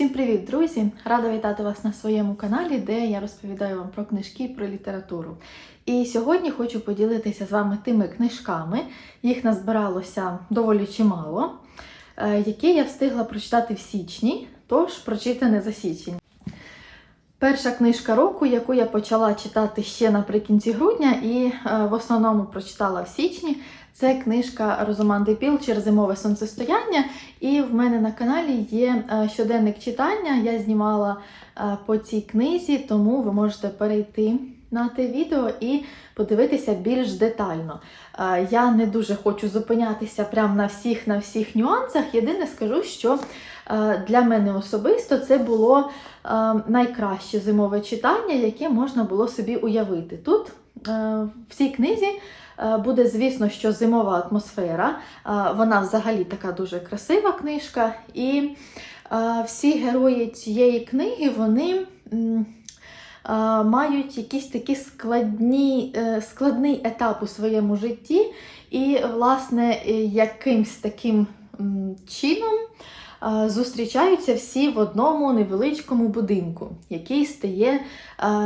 Всім привіт, друзі! Рада вітати вас на своєму каналі, де я розповідаю вам про книжки про літературу. І сьогодні хочу поділитися з вами тими книжками, їх назбиралося доволі чимало, е, які я встигла прочитати в січні, тож прочитане за січень. Перша книжка року, яку я почала читати ще наприкінці грудня, і е, в основному прочитала в січні. Це книжка Розоманди Піл через зимове сонцестояння. І в мене на каналі є е, щоденник читання. Я знімала е, по цій книзі, тому ви можете перейти на те відео і подивитися більш детально. Е, Я не дуже хочу зупинятися прямо на всіх на всіх нюансах. Єдине скажу, що для мене особисто це було найкраще зимове читання, яке можна було собі уявити. Тут в цій книзі буде, звісно, що зимова атмосфера. Е, Вона взагалі така дуже красива книжка. І е, всі герої цієї книги вони. е, Мають якісь такі складні, е, складний етап у своєму житті, і, власне, е, якимсь таким чином е, зустрічаються всі в одному невеличкому будинку, який стає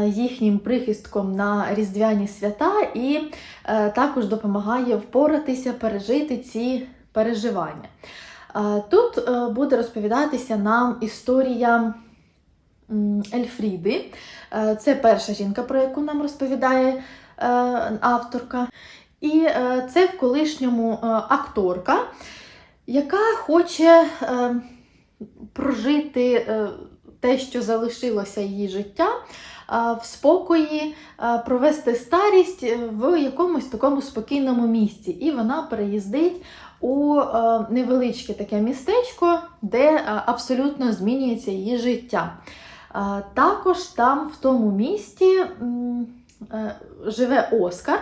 їхнім прихистком на різдвяні свята і е, також допомагає впоратися, пережити ці переживання. Тут е, буде розповідатися нам історія Ельфріди. Е, Це перша жінка, про яку нам розповідає авторка. І це в колишньому акторка, яка хоче е, прожити е, те, що залишилося її життя, е, в спокої, е, провести старість в якомусь такому спокійному місці. І вона переїздить у е, невеличке таке містечко, де е, абсолютно змінюється її життя. Е, Також там, в тому місті, е, живе Оскар,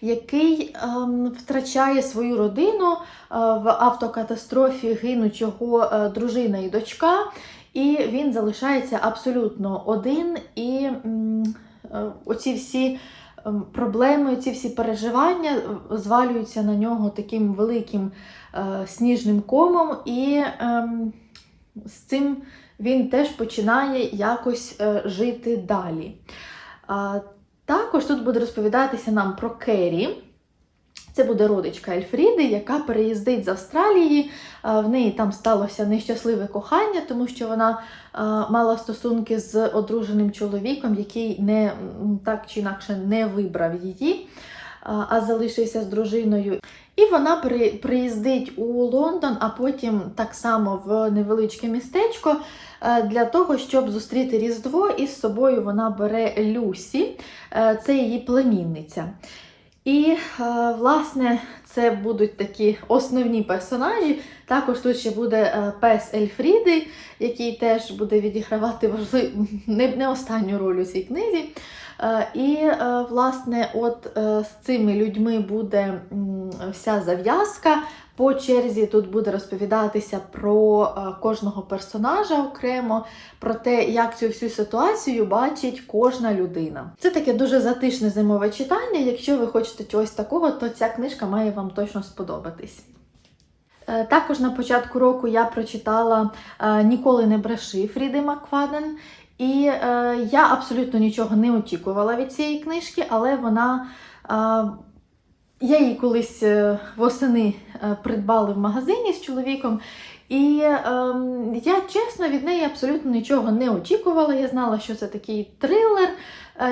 який ем, втрачає свою родину е, в автокатастрофі, гинуть його е, дружина і дочка, і він залишається абсолютно один. І е, оці всі ем, проблеми, ці всі переживання е, звалюються на нього таким великим е, сніжним комом, і ем, з цим він теж починає якось е, жити далі. Також тут буде розповідатися нам про Керрі. Це буде родичка Ельфріди, яка переїздить з Австралії. В неї там сталося нещасливе кохання, тому що вона мала стосунки з одруженим чоловіком, який не так чи інакше не вибрав її, а залишився з дружиною. І вона при- приїздить у Лондон, а потім так само в невеличке містечко е, для того, щоб зустріти Різдво, і з собою вона бере Люсі, е, це її племінниця. І, е, власне, це будуть такі основні персонажі. Також тут ще буде пес Ельфріди, який теж буде відігравати важливу, не, не останню роль у цій книзі. Е, І, е, власне, от е, з цими людьми буде вся зав'язка. По черзі тут буде розповідатися про кожного персонажа окремо, про те, як цю всю ситуацію бачить кожна людина. Це таке дуже затишне зимове читання. Якщо ви хочете чогось такого, то ця книжка має вам точно сподобатись. Також на початку року я прочитала Ніколи не бреши Фріди Макфаден. І е, я абсолютно нічого не очікувала від цієї книжки, але вона. Е, я її колись е, восени придбали придбала в магазині з чоловіком, і е, я чесно від неї абсолютно нічого не очікувала. Я знала, що це такий трилер, е,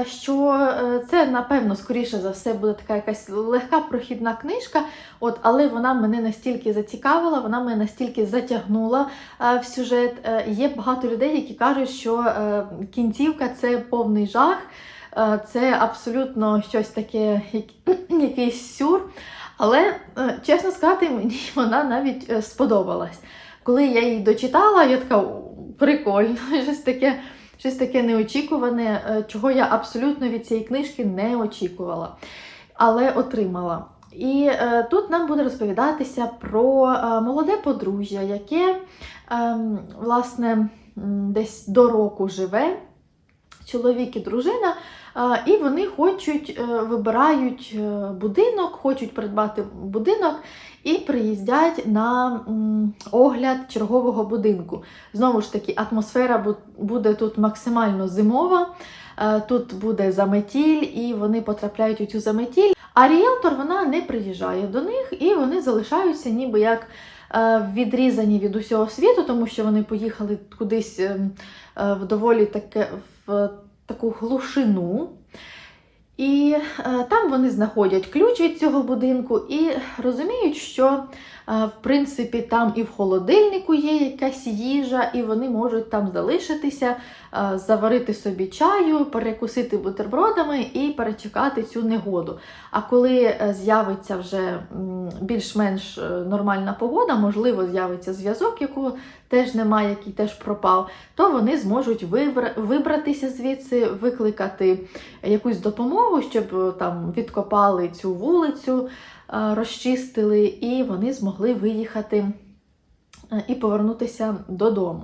що е, це, напевно, скоріше за все буде така якась легка прохідна книжка. От, але вона мене настільки зацікавила, вона мене настільки затягнула е, в сюжет. Е, є багато людей, які кажуть, що е, кінцівка це повний жах. Е, Це абсолютно щось таке, якийсь сюр. Але, е, чесно сказати, мені вона навіть е, сподобалась. Коли я її дочитала, я така «О, прикольно, щось таке, щось таке неочікуване, е, чого я абсолютно від цієї книжки не очікувала, але отримала. І е, тут нам буде розповідатися про е, молоде подружжя, яке ем, власне десь до року живе чоловік і дружина, е, і вони хочуть, е, вибирають е, будинок, хочуть придбати будинок і приїздять на огляд чергового будинку. Знову ж таки, атмосфера буде тут максимально зимова. е, Тут буде заметіль, і вони потрапляють у цю заметіль. А ріелтор вона не приїжджає до них, і вони залишаються ніби як е, відрізані від усього світу, тому що вони поїхали кудись ем, е, в доволі таке в таку глушину. І е, там вони знаходять ключ від цього будинку і розуміють, що е, в принципі там і в холодильнику є якась їжа, і вони можуть там залишитися, е, заварити собі чаю, перекусити бутербродами і перечекати цю негоду. А коли з'явиться вже більш-менш нормальна погода, можливо, з'явиться зв'язок, теж немає, який теж пропав, то вони зможуть вибратися звідси, викликати якусь допомогу, щоб е, там відкопали цю вулицю, е, розчистили, і вони змогли виїхати е, і повернутися додому.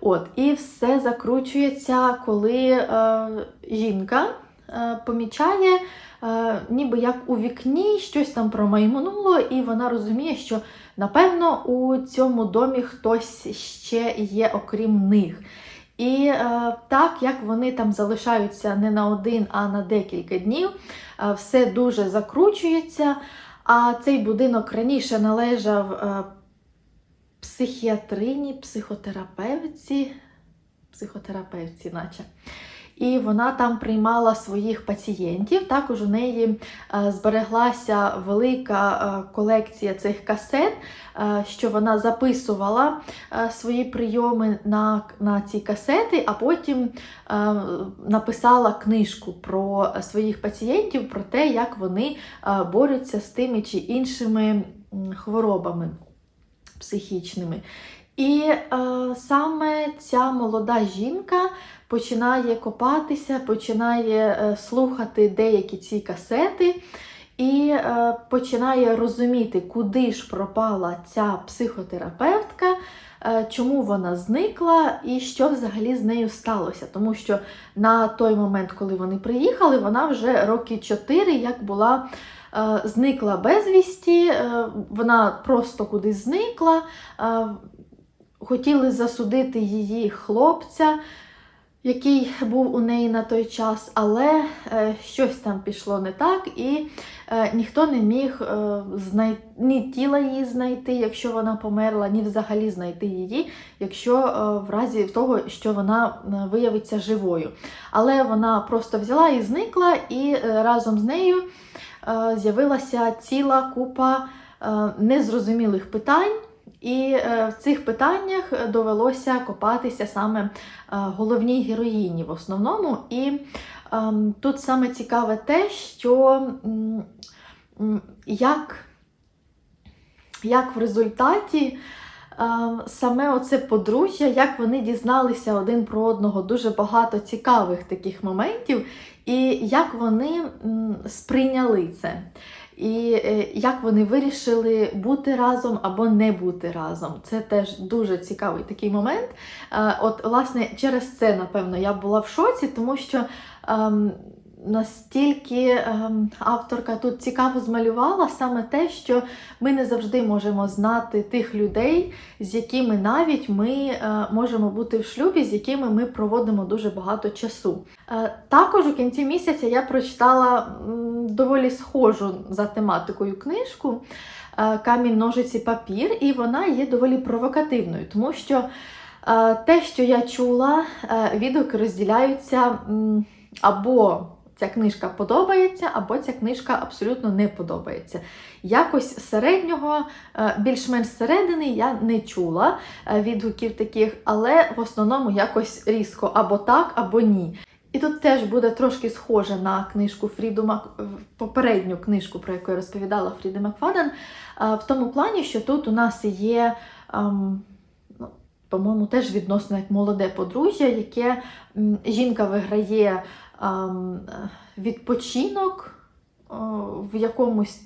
От, і все закручується, коли е, жінка е, помічає, е, ніби як у вікні щось там промайнуло, і вона розуміє, що напевно у цьому домі хтось ще є, окрім них. І е, так як вони там залишаються не на один, а на декілька днів, е, все дуже закручується. А цей будинок раніше належав е, психіатрині, психотерапевтці, психотерапевтці, наче. І вона там приймала своїх пацієнтів. Також у неї е, збереглася велика е, колекція цих касет, е, що вона записувала свої прийоми на, на ці касети, а потім написала книжку про своїх пацієнтів, про те, як вони борються з тими чи іншими хворобами психічними. І е, саме ця молода жінка починає копатися, починає е, слухати деякі ці касети. І е, починає розуміти, куди ж пропала ця психотерапевтка, е, чому вона зникла і що взагалі з нею сталося. Тому що на той момент, коли вони приїхали, вона вже роки 4 як була е, зникла безвісті, е, вона просто кудись зникла. Хотіли засудити її хлопця, який був у неї на той час, але е, щось там пішло не так, і е, ніхто не міг е, знай... ні тіла її знайти, якщо вона померла, ні взагалі знайти її, якщо в разі того, що вона виявиться живою. Але вона просто взяла і зникла, і разом з нею з'явилася ціла купа незрозумілих питань. І е, в цих питаннях довелося копатися саме е, головній героїні в основному. І ем, тут саме цікаве те, що як, як в результаті ем, саме оце подружжя, як вони дізналися один про одного дуже багато цікавих таких моментів, і як вони сприйняли це. І е, як вони вирішили бути разом або не бути разом. Це теж дуже цікавий такий момент. Е, От, власне, через це, напевно, я була в шоці, тому що ем, настільки ем, авторка тут цікаво змалювала саме те, що ми не завжди можемо знати тих людей, з якими навіть ми е, можемо бути в шлюбі, з якими ми проводимо дуже багато часу. Е, Також у кінці місяця я прочитала доволі схожу за тематикою книжку е, Камінь, ножиці, папір, і вона є доволі провокативною, тому що те, що я чула, відгуки розділяються або ця книжка подобається, або ця книжка абсолютно не подобається. Якось середнього, е, більш-менш середини я не чула е, відгуків таких, але в основному якось різко або так, або ні. І тут теж буде трошки схоже на книжку Фріду Мак... попередню книжку, про яку я розповідала Фріди Макфаден, е, в тому плані, що тут у нас є. ем, ну, По-моєму, теж відносно як молоде подружжя, яке жінка виграє відпочинок в якомусь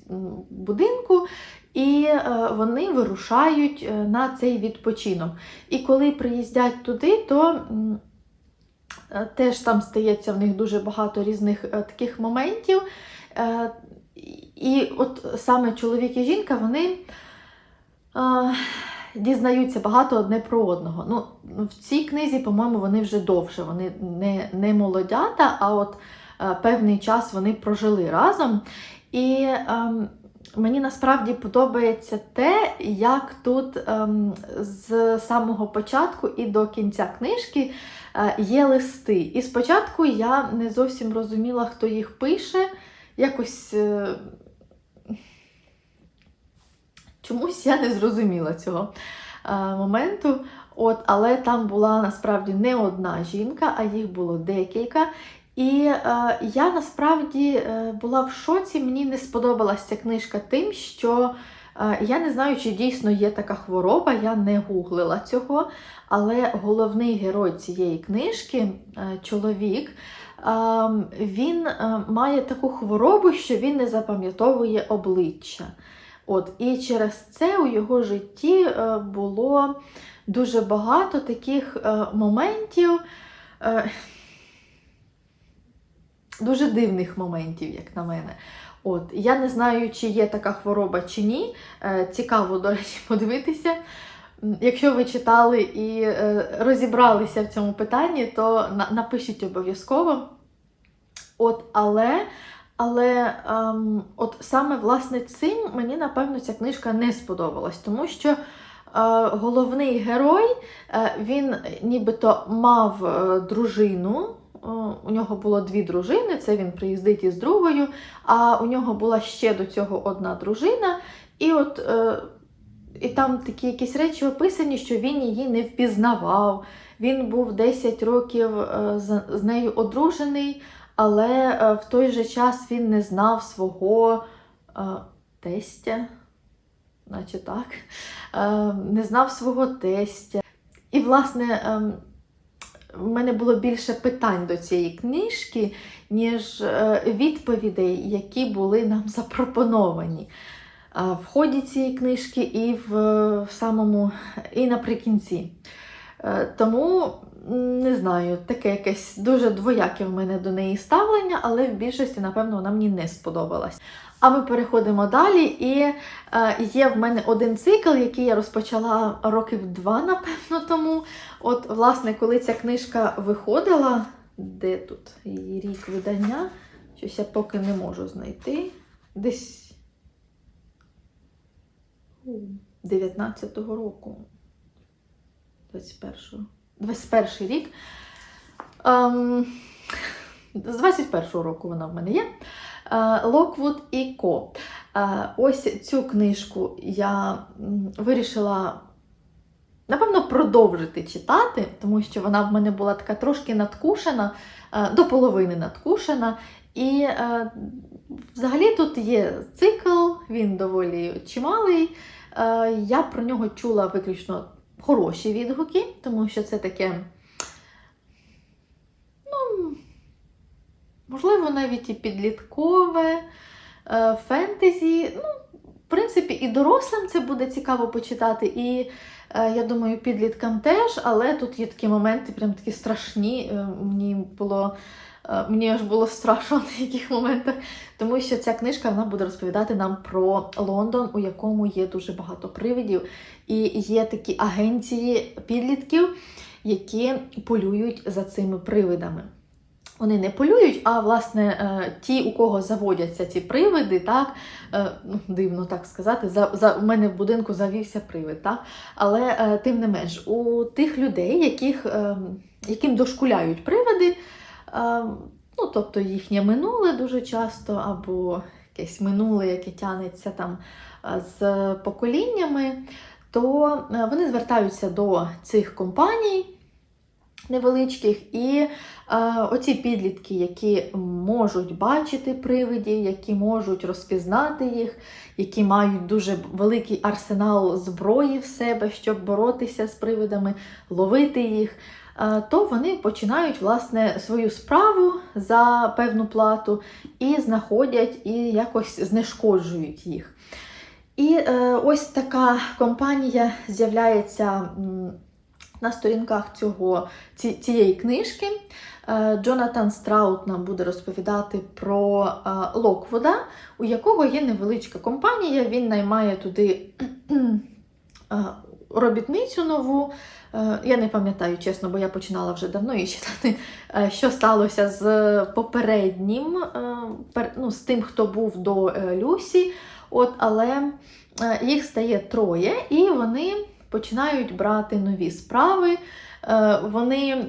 будинку, і е, вони вирушають е, на цей відпочинок. І коли приїздять туди, то Е, Теж там стається в них дуже багато різних таких моментів. І от саме чоловік і жінка, вони дізнаються багато одне про одного. Ну, в цій книзі, по-моєму, вони вже довше, вони не, не молодята, а от е, певний час вони прожили разом. І е, мені насправді подобається те, як тут е, з самого початку і до кінця книжки е, є листи. І спочатку я не зовсім розуміла, хто їх пише. Якось е, чомусь я не зрозуміла цього е, моменту. От, але там була насправді не одна жінка, а їх було декілька. І е, я насправді е, була в шоці, мені не сподобалася ця книжка тим, що е, я не знаю, чи дійсно є така хвороба, я не гуглила цього. Але головний герой цієї книжки, е, чоловік, е, він е, має таку хворобу, що він не запам'ятовує обличчя. От, І через це у його житті е, було дуже багато таких е, моментів. Е, дуже дивних моментів, як на мене. От, Я не знаю, чи є така хвороба чи ні. Цікаво, до речі, подивитися. Якщо ви читали і розібралися в цьому питанні, то на- напишіть обов'язково. От, але але ем, от саме власне цим мені, напевно, ця книжка не сподобалась, тому що е, головний герой е, він нібито мав е, дружину. Е, У нього було дві дружини, це він приїздить із другою, а у нього була ще до цього одна дружина. І от е, і там такі якісь речі описані, що він її не впізнавав. Він був 10 років е, з, з нею одружений, але е, в той же час він не знав свого е, тестя, наче так, е, не знав свого тестя. І, власне, ем, в мене було більше питань до цієї книжки, ніж відповідей, які були нам запропоновані. В ході цієї книжки і в, самому, і наприкінці. Тому не знаю, таке якесь дуже двояке в мене до неї ставлення, але в більшості, напевно, вона мені не сподобалась. А ми переходимо далі. І е, є в мене один цикл, який я розпочала років два, напевно, тому. От, власне, коли ця книжка виходила, де тут її рік видання? Щось я поки не можу знайти. Десь у, 19-го року. 21-го. 21 рік. Ем, з 21-го року вона в мене є. Локвуд і Ко. Е, Ось цю книжку я вирішила, напевно, продовжити читати, тому що вона в мене була така трошки надкушена, е, до половини надкушена. І е, взагалі тут є цикл, він доволі чималий. Е, Я про нього чула виключно хороші відгуки, тому що це таке. Ну, можливо, навіть і підліткове, е, фентезі. Ну, в принципі, і дорослим це буде цікаво почитати, і е, я думаю, підліткам теж, але тут є такі моменти, прям такі страшні. Е, Мені було. Е, Мені аж було страшно в деяких моментах, тому що ця книжка вона буде розповідати нам про Лондон, у якому є дуже багато привидів, і є такі агенції підлітків, які полюють за цими привидами. Вони не полюють, а власне е, ті, у кого заводяться ці привиди, так е, ну, дивно так сказати, за, за у мене в будинку завівся привид, так? але тим не менш, у тих людей, яких, е, яким дошкуляють привиди, ну, тобто їхнє минуле дуже часто, або якесь минуле, яке тянеться там з поколіннями, то е, вони звертаються до цих компаній невеличких, і е, оці підлітки, які можуть бачити привидів, які можуть розпізнати їх, які мають дуже великий арсенал зброї в себе, щоб боротися з привидами, ловити їх. Е, То вони починають власне свою справу за певну плату і знаходять і якось знешкоджують їх. І е, ось така компанія з'являється на сторінках цього, ці, цієї книжки е, Джонатан Страут нам буде розповідати про е, Локвуда, у якого є невеличка компанія. Він наймає туди е, робітницю нову. Е, Я не пам'ятаю, чесно, бо я починала вже давно її читати, е, що сталося з попереднім, е, ну, з тим, хто був до Люсі. От, але їх стає троє, і вони починають брати нові справи. Вони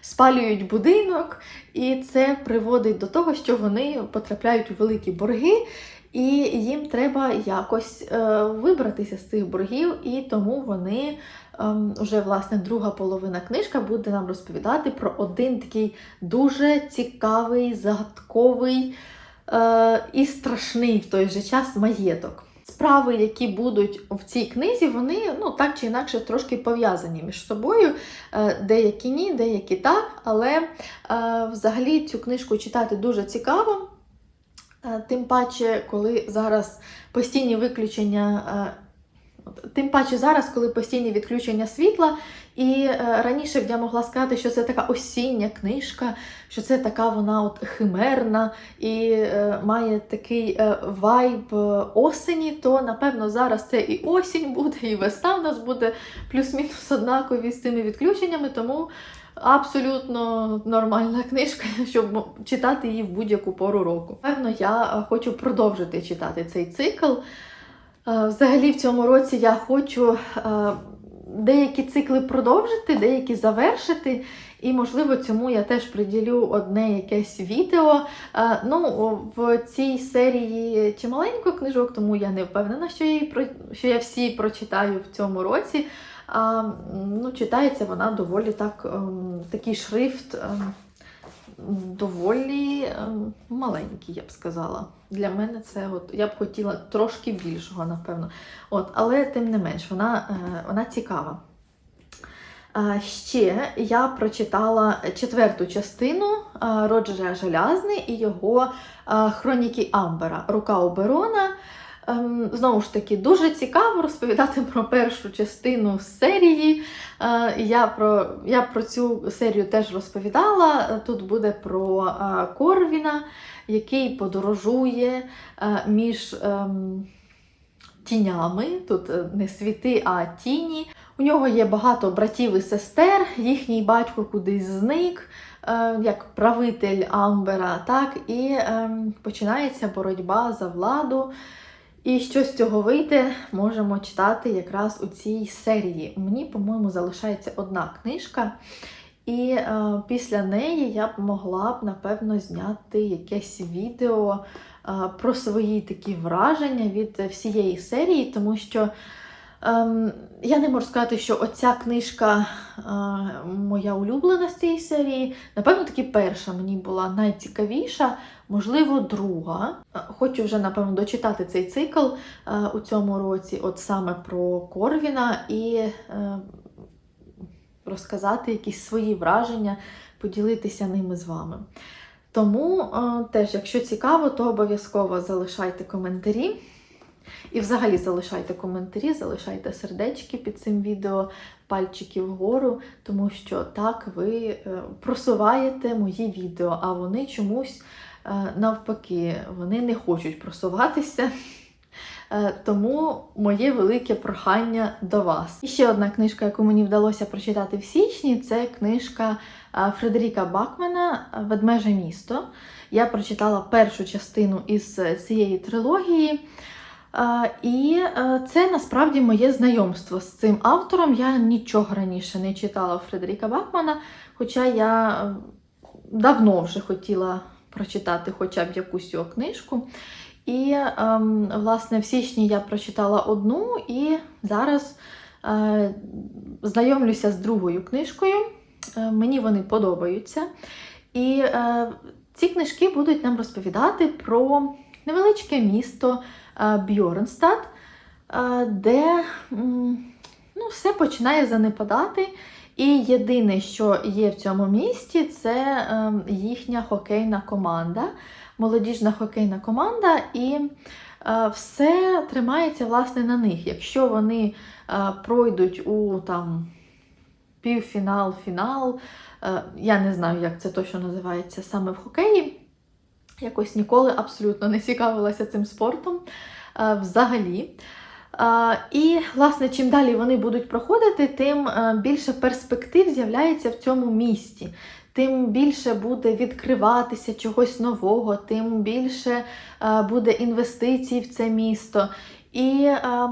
спалюють будинок, і це приводить до того, що вони потрапляють у великі борги. І їм треба якось е, вибратися з цих боргів, і тому вони ем, вже власне друга половина книжка буде нам розповідати про один такий дуже цікавий, загадковий е, і страшний в той же час маєток. Справи, які будуть в цій книзі, вони ну так чи інакше трошки пов'язані між собою. Е, Деякі ні, деякі так. Але взагалі цю книжку читати дуже цікаво. Тим паче, коли зараз постійні виключення. Тим паче зараз, коли постійні відключення світла, і е, раніше б я могла сказати, що це така осіння книжка, що це така вона от химерна і е, має такий е, вайб осені, то напевно зараз це і осінь буде, і весна в нас буде плюс-мінус однакові з цими відключеннями, тому абсолютно нормальна книжка, щоб читати її в будь-яку пору року. Певно, я е, хочу продовжити читати цей цикл. Е, Взагалі, в цьому році я хочу е, деякі цикли продовжити, деякі завершити. І, можливо, цьому я теж приділю одне якесь відео. Ну, в цій серії чималенько книжок, тому я не впевнена, що я, її що я всі прочитаю в цьому році. Ну, читається вона доволі так, ем, такий шрифт ем, доволі ем, маленький, я б сказала. Для мене це от, я б хотіла трошки більшого, напевно. От, але тим не менш, вона, е, вона цікава. Ще я прочитала четверту частину Роджера Желязни і його Хроніки Амбера Рука Оберона. Ем, Знову ж таки, дуже цікаво розповідати про першу частину серії. Е, Я про, я про цю серію теж розповідала. Тут буде про е, Корвіна, який подорожує е, між ем, тінями. Тут не світи, а тіні. У нього є багато братів і сестер, їхній батько кудись зник, як правитель Амбера, так, і ем, починається боротьба за владу. І що з цього вийде, можемо читати якраз у цій серії. Мені, по-моєму, залишається одна книжка, і е, після неї я б могла б, напевно, зняти якесь відео е, про свої такі враження від всієї серії, тому що я не можу сказати, що оця книжка е, моя улюблена з цієї серії. Напевно, таки перша мені була найцікавіша. Можливо, друга. Е, Хочу вже, напевно, дочитати цей цикл е, у цьому році, от саме про Корвіна, і розказати якісь свої враження, поділитися ними з вами. Тому теж, якщо цікаво, то обов'язково залишайте коментарі. І взагалі залишайте коментарі, залишайте сердечки під цим відео, пальчики вгору, тому що так ви е, просуваєте мої відео, а вони чомусь е, навпаки, вони не хочуть просуватися. Е, Тому моє велике прохання до вас. І ще одна книжка, яку мені вдалося прочитати в січні, це книжка Фредеріка Бакмана Ведмеже місто. Я прочитала першу частину із цієї трилогії. І е, це насправді моє знайомство з цим автором. Я нічого раніше не читала Фредеріка Бакмана, хоча я е, давно вже хотіла прочитати хоча б якусь його книжку. І, ем, власне, в січні я прочитала одну і зараз е, знайомлюся з другою книжкою. Мені вони подобаються. І ці книжки будуть нам розповідати про невеличке місто Бьорнстад, е, де ну, все починає занепадати. І єдине, що є в цьому місті, це ем, їхня хокейна команда, молодіжна хокейна команда, і е, все тримається власне на них. Якщо вони е, пройдуть у там півфінал, фінал. Е, Я не знаю, як це точно називається саме в хокеї. Якось ніколи абсолютно не цікавилася цим спортом е, взагалі. Е, І, власне, чим далі вони будуть проходити, тим е, більше перспектив з'являється в цьому місті. Тим більше буде відкриватися чогось нового, тим більше буде інвестицій в це місто. І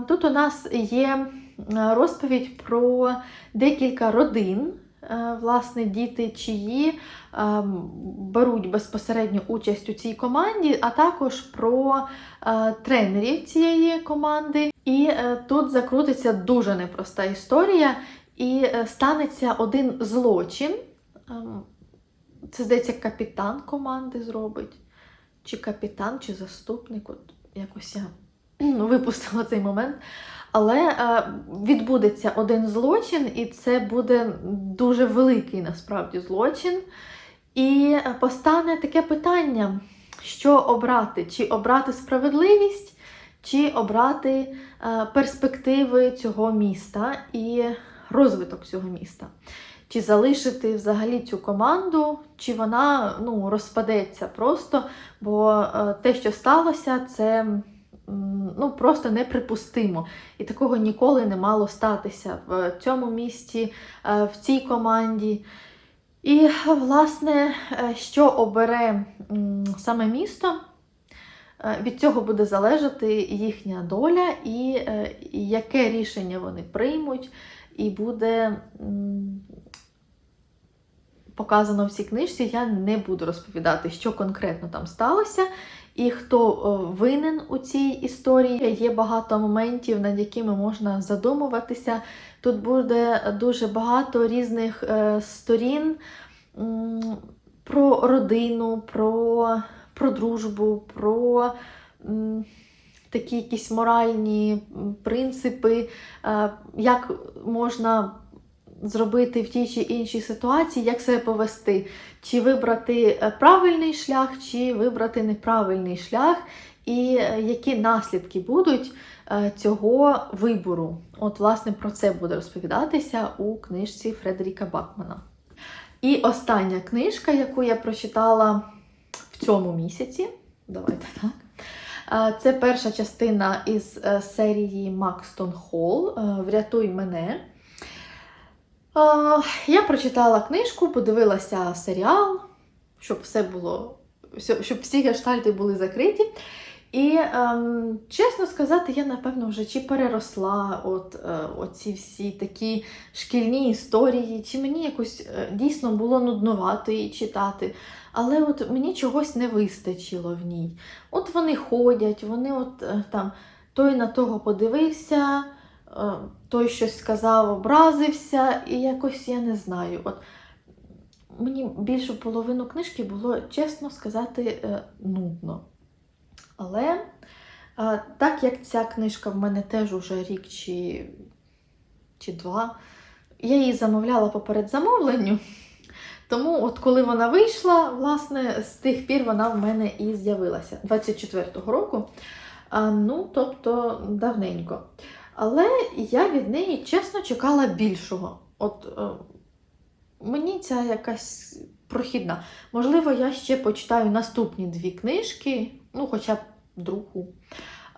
тут у нас є розповідь про декілька родин, власне, діти, чиї е, беруть безпосередню участь у цій команді, а також про е, тренерів цієї команди. І е, тут закрутиться дуже непроста історія, і е, станеться один злочин. Ем, Це, здається, капітан команди зробить. Чи капітан, чи заступник. От якось я ну, випустила цей момент. Але е, відбудеться один злочин, і це буде дуже великий насправді злочин. І е, постане таке питання, що обрати: чи обрати справедливість, чи обрати е, перспективи цього міста і розвиток цього міста. Чи залишити взагалі цю команду, чи вона ну, розпадеться просто, бо те, що сталося, це ну, просто неприпустимо. І такого ніколи не мало статися в цьому місті, е, в цій команді. І, власне, е, що обере саме місто, е, від цього буде залежати їхня доля і яке рішення вони приймуть, і буде показано в цій книжці. Я не буду розповідати, що конкретно там сталося. І хто е, винен у цій історії, є багато моментів, над якими можна задумуватися. Тут буде дуже багато різних е, сторін про родину, про, про дружбу, про такі якісь моральні принципи, е, як можна зробити в тій чи іншій ситуації, як себе повести, чи вибрати е, правильний шлях, чи вибрати неправильний шлях, і е, які наслідки будуть е, цього вибору. От, власне, про це буде розповідатися у книжці Фредеріка Бакмана. І остання книжка, яку я прочитала в цьому місяці. Давайте так. Це перша частина із серії Макстон Холл Врятуй мене. Я прочитала книжку, подивилася серіал, щоб все було, щоб всі гештальти були закриті. І ем, чесно сказати, я напевно вже чи переросла от, е, оці всі такі шкільні історії, чи мені якось е, дійсно було нудновато її читати. Але от мені чогось не вистачило в ній. От вони ходять, вони от е, там той на того подивився, той щось сказав, образився, і якось я не знаю. От мені більшу половину книжки було, чесно сказати, е, нудно. Але е, так як ця книжка в мене теж уже рік чи, чи два, я її замовляла по передзамовленню. Тому, от коли вона вийшла, власне, з тих пір вона в мене і з'явилася 24-го року. А, ну, тобто давненько. Але я від неї чесно чекала більшого. От е, мені ця якась прохідна. Можливо, я ще почитаю наступні дві книжки, ну, хоча б другу.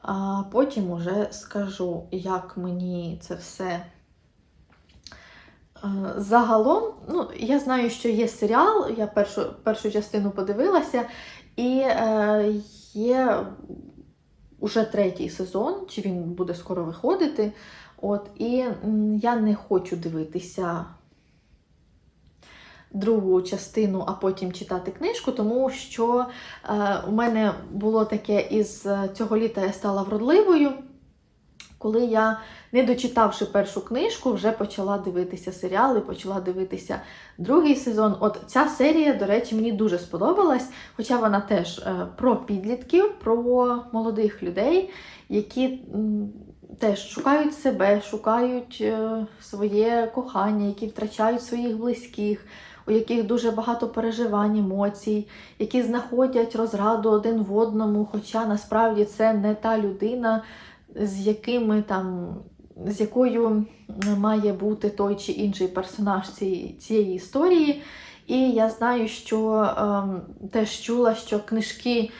А потім уже скажу, як мені це все. Е, Загалом, ну, я знаю, що є серіал, я першу, першу частину подивилася, і е, є уже третій сезон, чи він буде скоро виходити. От, і я не хочу дивитися другу частину, а потім читати книжку, тому що е, у мене було таке із е, цього літа я стала вродливою. Коли я, не дочитавши першу книжку, вже почала дивитися серіали, почала дивитися другий сезон. От ця серія, до речі, мені дуже сподобалась, хоча вона теж е, про підлітків, про молодих людей, які теж шукають себе, шукають е, своє кохання, які втрачають своїх близьких, у яких дуже багато переживань, емоцій, які знаходять розраду один в одному, хоча насправді це не та людина, з якими там з якою має бути той чи інший персонаж цієї, цієї історії. І я знаю, що ем, теж чула, що книжки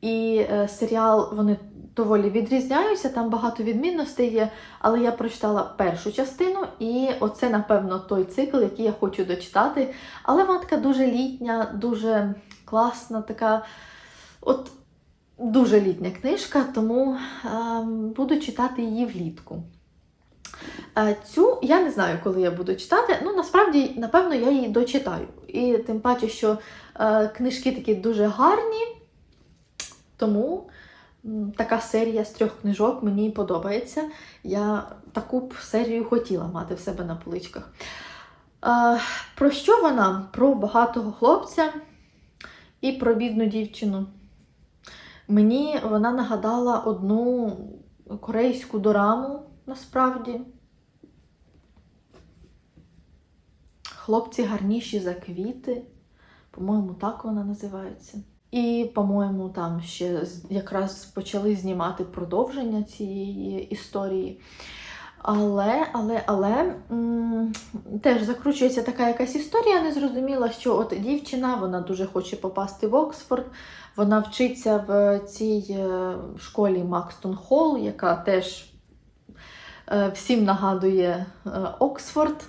і е, серіал вони доволі відрізняються, там багато відмінностей є, але я прочитала першу частину, і оце, напевно, той цикл, який я хочу дочитати. Але вона така дуже літня, дуже класна, така от дуже літня книжка, тому ем, буду читати її влітку. Е, Цю я не знаю, коли я буду читати. Ну, насправді, напевно, я її дочитаю. І тим паче, що е, книжки такі дуже гарні, тому така серія з трьох книжок мені подобається. Я таку б серію хотіла мати в себе на поличках. Е, про що вона? Про багатого хлопця і про бідну дівчину. Мені вона нагадала одну корейську дораму, насправді. Хлопці гарніші за квіти. По-моєму, так вона називається. І, по-моєму, там ще якраз почали знімати продовження цієї історії. Але, але, але теж закручується така якась історія незрозуміла, що от дівчина, вона дуже хоче попасти в Оксфорд. Вона вчиться в цій е, школі Макстон Холл, яка теж е, всім нагадує е, Оксфорд.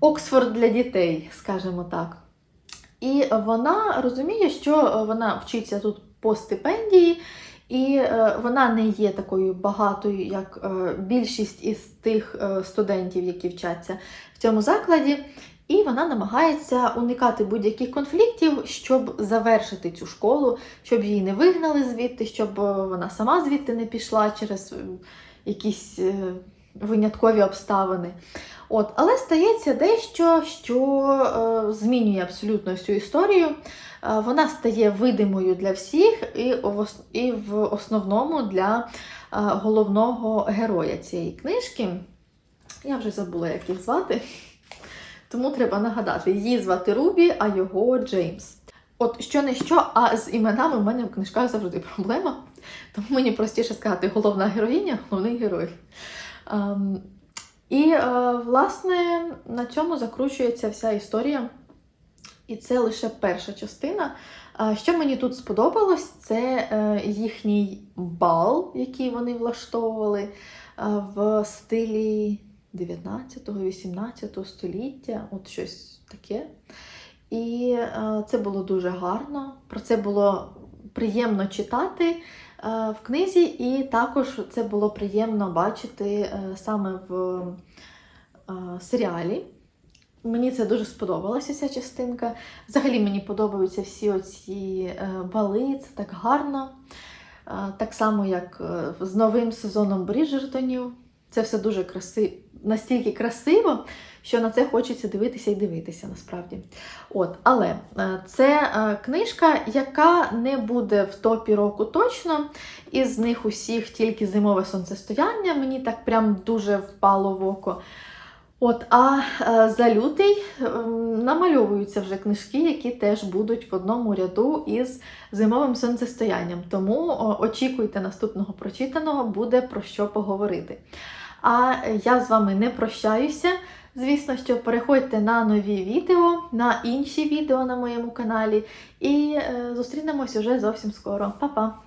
Оксфорд для дітей, скажімо так. І вона розуміє, що вона вчиться тут по стипендії, і е, вона не є такою багатою, як е, більшість із тих е, студентів, які вчаться в цьому закладі. І вона намагається уникати будь-яких конфліктів, щоб завершити цю школу, щоб її не вигнали звідти, щоб вона сама звідти не пішла через якісь виняткові обставини. От, але стається дещо, що змінює абсолютно всю історію. Вона стає видимою для всіх і в, основному для головного героя цієї книжки. Я вже забула, як їх звати. Тому треба нагадати, її звати Рубі, а його Джеймс. От що не що, а з іменами в мене в книжках завжди проблема. Тому мені простіше сказати головна героїня, головний герой. Ем, і, е, власне, на цьому закручується вся історія. І це лише перша частина. Що мені тут сподобалось, це е, їхній бал, який вони влаштовували е, в стилі 19-18 століття, от щось таке. І е, це було дуже гарно. Про це було приємно читати в книзі, і також це було приємно бачити саме в серіалі. Мені це дуже сподобалася ця частинка. Взагалі мені подобаються всі оці е, бали, це так гарно. Е, Так само, як е, з новим сезоном Бріджертонів. Це все дуже красиво, настільки красиво, що на це хочеться дивитися і дивитися насправді. От, але це книжка, яка не буде в топі року точно. Із них усіх тільки зимове сонцестояння. Мені так прям дуже впало в око. От, а е, за лютий ем, намальовуються вже книжки, які теж будуть в одному ряду із зимовим сонцестоянням. Тому очікуйте наступного прочитаного, буде про що поговорити. А я з вами не прощаюся. Звісно, що переходьте на нові відео, на інші відео на моєму каналі, і е, зустрінемось уже зовсім скоро. Па-па!